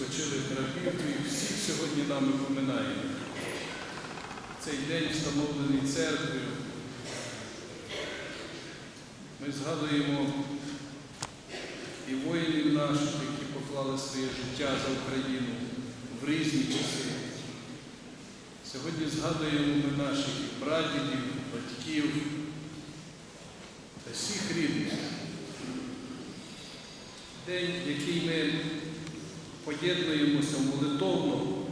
спочили терапівту і всіх сьогодні нами поминаємо. Цей день встановлений церквою. Ми згадуємо і воїнів наших, які поклали своє життя за Україну в різні часи. Сьогодні згадуємо ми наших прадідів, батьків та всіх рідних. День, який ми поєднуємося молитовно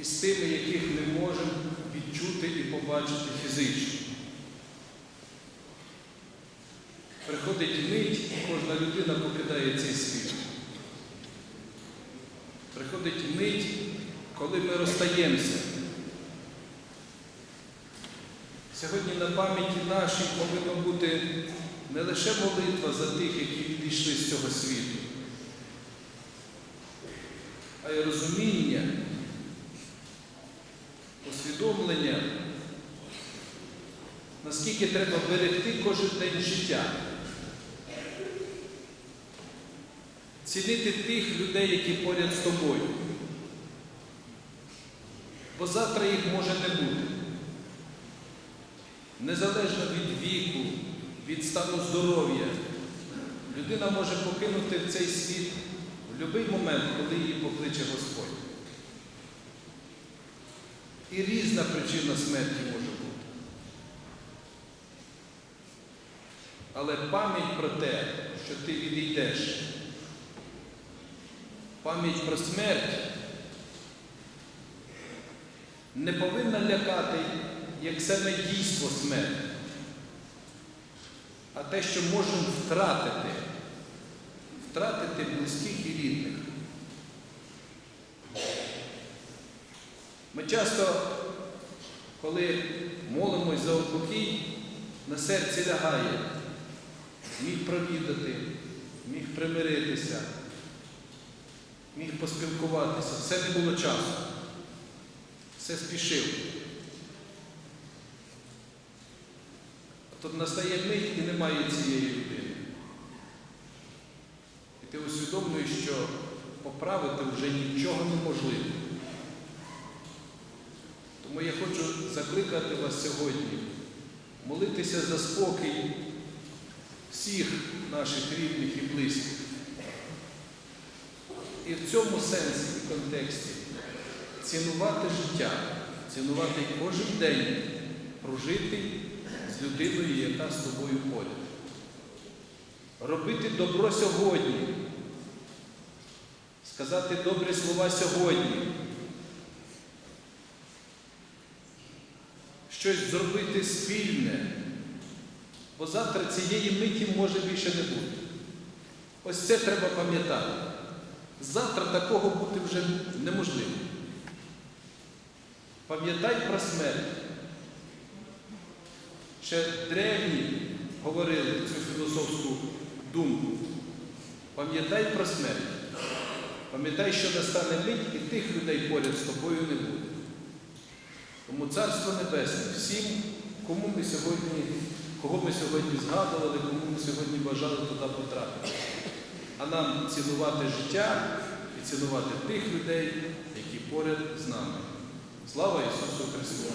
із тими, яких не можемо відчути і побачити фізично. Приходить мить, кожна людина покидає цей світ. Приходить мить, коли ми розстаємося. Сьогодні на пам'яті нашій повинна бути не лише молитва за тих, які відійшли з цього світу, розуміння, усвідомлення, наскільки треба берегти кожен день життя. Цінити тих людей, які поряд з тобою. Бо завтра їх може не бути. Незалежно від віку, від стану здоров'я, людина може покинути цей світ будь-який момент, коли її покличе Господь. І різна причина смерті може бути. Але пам'ять про те, що ти відійдеш, пам'ять про смерть не повинна лякати як саме дійство смерті, а те, що можемо втратити, втратити близьких і рідних. Ми часто, коли молимось за упокій, на серці лягає, міг провідати, міг примиритися, міг поспілкуватися. Все не було часу, все спішив. Тут настає мить і немає цієї людини. Ти усвідомлюєш, що поправити вже нічого неможливо. Тому я хочу закликати вас сьогодні молитися за спокій всіх наших рідних і близьких. І в цьому сенсі і контексті цінувати життя, цінувати кожен день, прожити з людиною, яка з тобою поряд. Робити добро сьогодні, сказати добрі слова сьогодні. Щось зробити спільне, бо завтра цієї миті може більше не бути. Ось це треба пам'ятати. Завтра такого бути вже неможливо. Пам'ятай про смерть. Ще древні говорили цю філософську думку. Пам'ятай про смерть. Пам'ятай, що настане мить і тих людей поряд з тобою не буде. Тому Царство Небесне всім, кому ми сьогодні, кого ми сьогодні згадували, кому ми сьогодні бажали туди потрапити. А нам цінувати життя і цінувати тих людей, які поряд з нами. Слава Ісусу Христу!